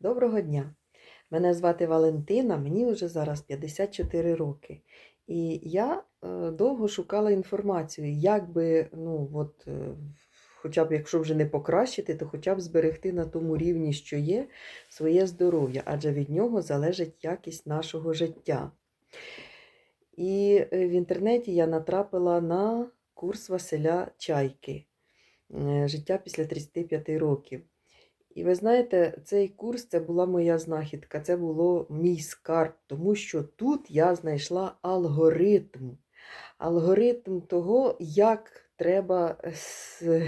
Доброго дня! Мене звати Валентина, мені вже зараз 54 роки. І я е, довго шукала інформацію, як би, ну, от, е, хоча б якщо вже не покращити, то хоча б зберегти на тому рівні, що є, своє здоров'я, адже від нього залежить якість нашого життя. І е, в інтернеті я натрапила на курс Василя Чайки Життя після 35 років. І ви знаєте, цей курс це була моя знахідка, це було мій скарб, тому що тут я знайшла алгоритм. Алгоритм того, як треба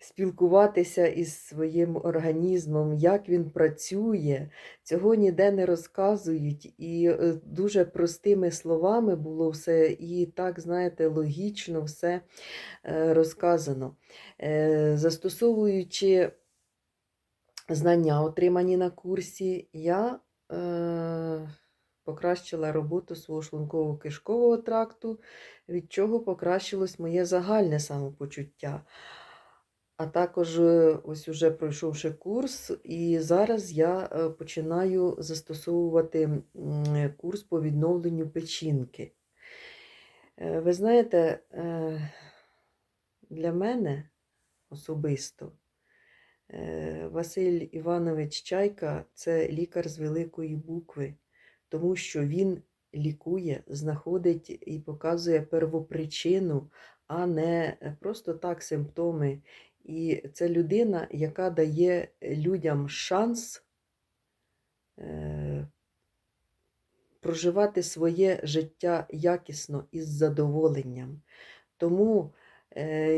спілкуватися із своїм організмом, як він працює. Цього ніде не розказують. І е, дуже простими словами було все, і так, знаєте, логічно все е, розказано. Е, Застосовуючи знання, отримані на курсі, я е, покращила роботу свого шлунково-кишкового тракту, від чого покращилось моє загальне самопочуття. А також, е, ось уже пройшовши курс, і зараз я е, починаю застосовувати курс по відновленню печінки. Е, Ви знаєте, для мене особисто Василь Іванович Чайка це лікар з великої букви, тому що він лікує, знаходить і показує первопричину, а не просто так симптоми. І це людина, яка дає людям шанс е, проживати своє життя якісно і з задоволенням. Тому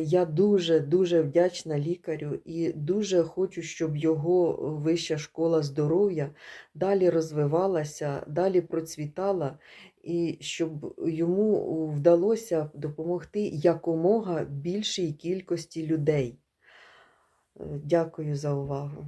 я дуже-дуже вдячна лікарю і дуже хочу, щоб його вища школа здоров'я далі розвивалася, далі процвітала, і щоб йому вдалося допомогти якомога більшій кількості людей. Е, Дякую за увагу.